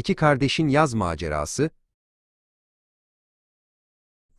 İki kardeşin yaz macerası.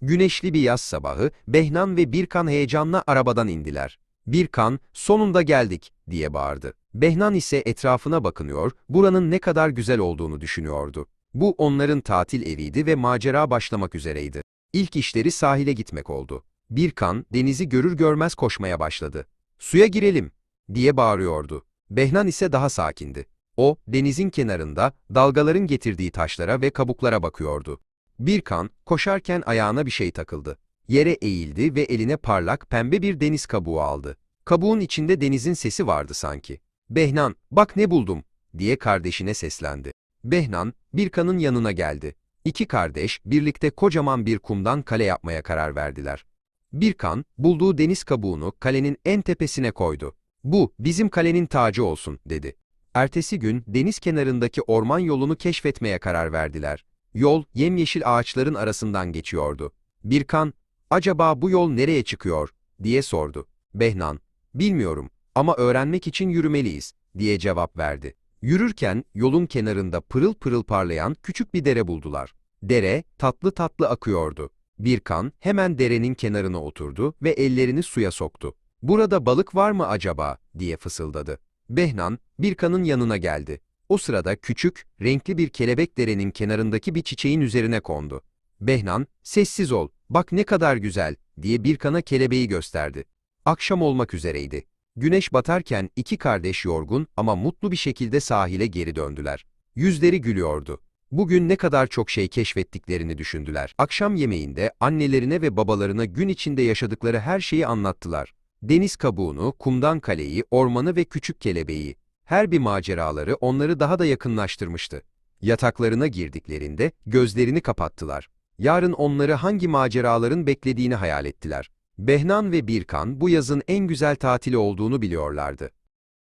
Güneşli bir yaz sabahı, Behnan ve Birkan heyecanla arabadan indiler. Birkan, sonunda geldik, diye bağırdı. Behnan ise etrafına bakınıyor, buranın ne kadar güzel olduğunu düşünüyordu. Bu onların tatil eviydi ve macera başlamak üzereydi. İlk işleri sahile gitmek oldu. Birkan, denizi görür görmez koşmaya başladı. Suya girelim, diye bağırıyordu. Behnan ise daha sakindi. O, denizin kenarında, dalgaların getirdiği taşlara ve kabuklara bakıyordu. Birkan, koşarken ayağına bir şey takıldı. Yere eğildi ve eline parlak pembe bir deniz kabuğu aldı. Kabuğun içinde denizin sesi vardı sanki. Behnan, bak ne buldum, diye kardeşine seslendi. Behnan, Birkan'ın yanına geldi. İki kardeş, birlikte kocaman bir kumdan kale yapmaya karar verdiler. Birkan, bulduğu deniz kabuğunu kalenin en tepesine koydu. Bu, bizim kalenin tacı olsun, dedi. Ertesi gün deniz kenarındaki orman yolunu keşfetmeye karar verdiler. Yol, yemyeşil ağaçların arasından geçiyordu. Birkan, acaba bu yol nereye çıkıyor, diye sordu. Behnan, bilmiyorum ama öğrenmek için yürümeliyiz, diye cevap verdi. Yürürken yolun kenarında pırıl pırıl parlayan küçük bir dere buldular. Dere, tatlı tatlı akıyordu. Birkan hemen derenin kenarına oturdu ve ellerini suya soktu. Burada balık var mı acaba, diye fısıldadı. Behnan, Birkan'ın yanına geldi. O sırada küçük, renkli bir kelebek derenin kenarındaki bir çiçeğin üzerine kondu. Behnan, sessiz ol, bak ne kadar güzel, diye Birkan'a kelebeği gösterdi. Akşam olmak üzereydi. Güneş batarken iki kardeş yorgun ama mutlu bir şekilde sahile geri döndüler. Yüzleri gülüyordu. Bugün ne kadar çok şey keşfettiklerini düşündüler. Akşam yemeğinde annelerine ve babalarına gün içinde yaşadıkları her şeyi anlattılar. Deniz kabuğunu, kumdan kaleyi, ormanı ve küçük kelebeği. Her bir maceraları onları daha da yakınlaştırmıştı. Yataklarına girdiklerinde gözlerini kapattılar. Yarın onları hangi maceraların beklediğini hayal ettiler. Behnan ve Birkan bu yazın en güzel tatili olduğunu biliyorlardı.